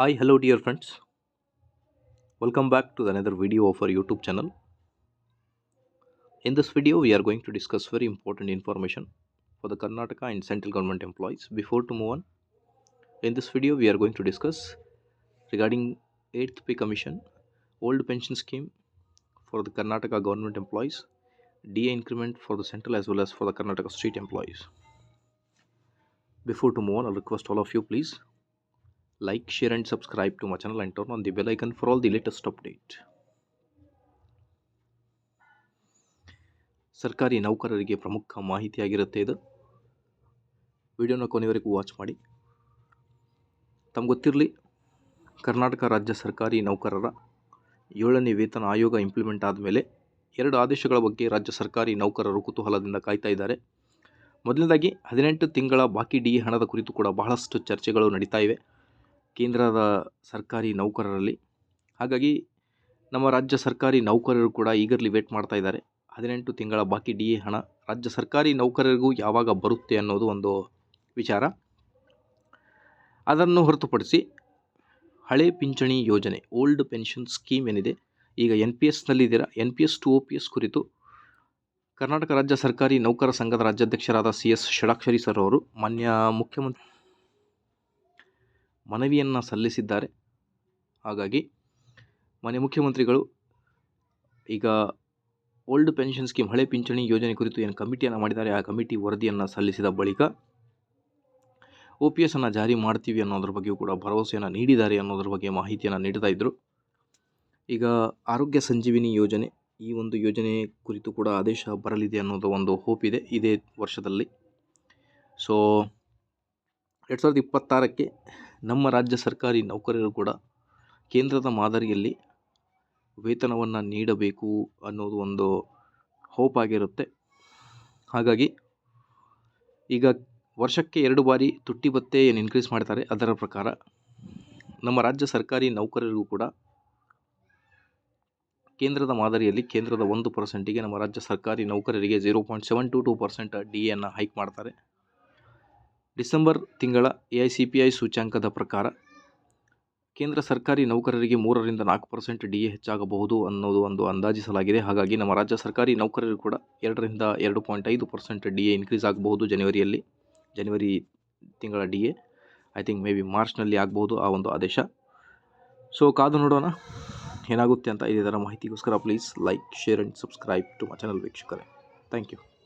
Hi, hello dear friends. Welcome back to another video of our YouTube channel. In this video, we are going to discuss very important information for the Karnataka and central government employees. Before to move on, in this video, we are going to discuss regarding 8th pay commission, old pension scheme for the Karnataka government employees, DA increment for the central as well as for the Karnataka state employees. Before to move on, I'll request all of you please like, share, and subscribe to my channel and turn on the bell icon for all the latest update. ಸರ್ಕಾರಿ ನೌಕರರಿಗೆ ಪ್ರಮುಖ ಮಾಹಿತಿಯಾಗಿರುತ್ತೆ ಇದು. ವಿಡಿಯೋನ ಕೊನೆವರೆಗೂ watch ಮಾಡಿ. ತಮ್ಗೆ ಗೊತ್ತಿರಲಿ ಕರ್ನಾಟಕ ರಾಜ್ಯ ಸರ್ಕಾರಿ ನೌಕರರ ಏಳನೇ ವೇತನ ಆಯೋಗ ಇಂಪ್ಲಿಮೆಂಟ್ ಆದಮೇಲೆ ಎರಡು ಆದೇಶಗಳ ಬಗ್ಗೆ ರಾಜ್ಯ ಸರ್ಕಾರಿ ನೌಕರರು ಕುತೂಹಲದಿಂದ ಕಾಯ್ತಾ ಇದ್ದಾರೆ. ಮೊದಲನೇದಾಗಿ ಹದಿನೆಂಟು ತಿಂಗಳ ಬಾಕಿ ಡಿ ಹಣದ ಕುರಿತು ಕೂಡ ಬಹಳಷ್ಟು ಚರ್ಚೆಗಳು ನಡೀತಾ ಇವೆ. ಕೇಂದ್ರದ ಸರ್ಕಾರಿ ನೌಕರರಲ್ಲಿ. ಹಾಗಾಗಿ ನಮ್ಮ ರಾಜ್ಯ ಸರ್ಕಾರಿ ನೌಕರರು ಕೂಡ ಈಗರ್ಲಿ ವೇಟ್ ಮಾಡ್ತಾ ಇದ್ದಾರೆ. ಹದಿನೆಂಟು ತಿಂಗಳ ಬಾಕಿ ಡಿ ಎ ಹಣ. ರಾಜ್ಯ ಸರ್ಕಾರಿ ನೌಕರರಿಗೂ ಯಾವಾಗ ಬರುತ್ತೆ ಅನ್ನೋದು ಒಂದು ವಿಚಾರ. ಅದನ್ನು ಹೊರತುಪಡಿಸಿ ಹಳೆ ಪಿಂಚಣಿ ಯೋಜನೆ, ಓಲ್ಡ್ ಪೆನ್ಷನ್ ಸ್ಕೀಮ್ ಏನಿದೆ, ಈಗ N P ಎಸ್ನಲ್ಲಿದ್ದೀರಾ N P S, to O P S ಕುರಿತು ಕರ್ನಾಟಕ ರಾಜ್ಯ ಸರ್ಕಾರಿ ನೌಕರ ಸಂಘದ ರಾಜ್ಯಾಧ್ಯಕ್ಷರಾದ ಸಿ ಎಸ್ ಷಡಾಕ್ಷರಿ ಸರ್ ಅವರು, ಮಾನ್ಯ ಮುಖ್ಯಮಂತ್ರಿ ಮನವಿಯನ್ನು ಸಲ್ಲಿಸಿದ್ದಾರೆ. ಹಾಗಾಗಿ ಮಾನ್ಯ ಮುಖ್ಯಮಂತ್ರಿಗಳು, ಈಗ ಓಲ್ಡ್ ಪೆನ್ಷನ್ ಸ್ಕೀಮ್, ಹಳೆ ಪಿಂಚಣಿ ಯೋಜನೆ ಕುರಿತು ಏನು ಕಮಿಟಿಯನ್ನು ಮಾಡಿದ್ದಾರೆ, ಆ ಕಮಿಟಿ ವರದಿಯನ್ನು ಸಲ್ಲಿಸಿದ ಬಳಿಕ ಒ ಪಿ ಎಸ್ಸನ್ನು ಜಾರಿ ಮಾಡ್ತೀವಿ ಅನ್ನೋದ್ರ ಬಗ್ಗೆಯೂ ಕೂಡ ಭರವಸೆಯನ್ನು ನೀಡಿದ್ದಾರೆ ಅನ್ನೋದ್ರ ಬಗ್ಗೆ ಮಾಹಿತಿಯನ್ನು ನೀಡ್ತಾ ಇದ್ದರು ಈಗ ಆರೋಗ್ಯ ಸಂಜೀವಿನಿ ಯೋಜನೆ, ಈ ಒಂದು ಯೋಜನೆ ಕುರಿತು ಕೂಡ ಆದೇಶ ಬರಲಿದೆ ಅನ್ನೋದು ಒಂದು ಹೋಪ್ ಇದೆ ಇದೇ ವರ್ಷದಲ್ಲಿ. ಸೊ ಎರಡು ಸಾವಿರದ ಇಪ್ಪತ್ತಾರಕ್ಕೆ ನಮ್ಮ ರಾಜ್ಯ ಸರ್ಕಾರಿ ನೌಕರರು ಕೂಡ ಕೇಂದ್ರದ ಮಾದರಿಯಲ್ಲಿ ವೇತನವನ್ನು ನೀಡಬೇಕು ಅನ್ನೋದು ಒಂದು ಹೋಪ್ ಆಗಿರುತ್ತೆ. ಹಾಗಾಗಿ ಈಗ ವರ್ಷಕ್ಕೆ ಎರಡು ಬಾರಿ ತುಟ್ಟಿ ಭತ್ಯೆ ಏನು ಇನ್ಕ್ರೀಸ್ ಮಾಡ್ತಾರೆ ಅದರ ಪ್ರಕಾರ ನಮ್ಮ ರಾಜ್ಯ ಸರ್ಕಾರಿ ನೌಕರರಿಗೂ ಕೂಡ ಕೇಂದ್ರದ ಮಾದರಿಯಲ್ಲಿ ಕೇಂದ್ರದ ಒಂದು ಪರ್ಸೆಂಟಿಗೆ ನಮ್ಮ ರಾಜ್ಯ ಸರ್ಕಾರಿ ನೌಕರರಿಗೆ zero point seven two two percent D ಎನ್ನು ಹೈಕ್ ಮಾಡ್ತಾರೆ. ಡಿಸೆಂಬರ್ ತಿಂಗಳ A I C P I ಸೂಚ್ಯಾಂಕದ ಪ್ರಕಾರ ಕೇಂದ್ರ ಸರ್ಕಾರಿ ನೌಕರರಿಗೆ ಮೂರರಿಂದ ನಾಲ್ಕು ಪರ್ಸೆಂಟ್ ಡಿ ಎ ಹೆಚ್ಚಾಗಬಹುದು ಅನ್ನೋದು ಒಂದು ಅಂದಾಜಿಸಲಾಗಿದೆ. ಹಾಗಾಗಿ ನಮ್ಮ ರಾಜ್ಯ ಸರ್ಕಾರಿ ನೌಕರರು ಕೂಡ ಎರಡರಿಂದ ಎರಡು ಪಾಯಿಂಟ್ ಐದು ಪರ್ಸೆಂಟ್ ಡಿ ಎ ಇನ್ಕ್ರೀಸ್ ಆಗಬಹುದು ಜನವರಿಯಲ್ಲಿ, ಜನವರಿ ತಿಂಗಳ D A I think maybe B ಮಾರ್ಚ್ನಲ್ಲಿ ಆಗ್ಬೋದು ಆ ಒಂದು ಆದೇಶ. ಸೊ ಕಾದು ನೋಡೋಣ ಏನಾಗುತ್ತೆ ಅಂತ ಇದರ ಮಾಹಿತಿಗೋಸ್ಕರ please like share and subscribe to my channel ವೀಕ್ಷಕರೇ. Thank you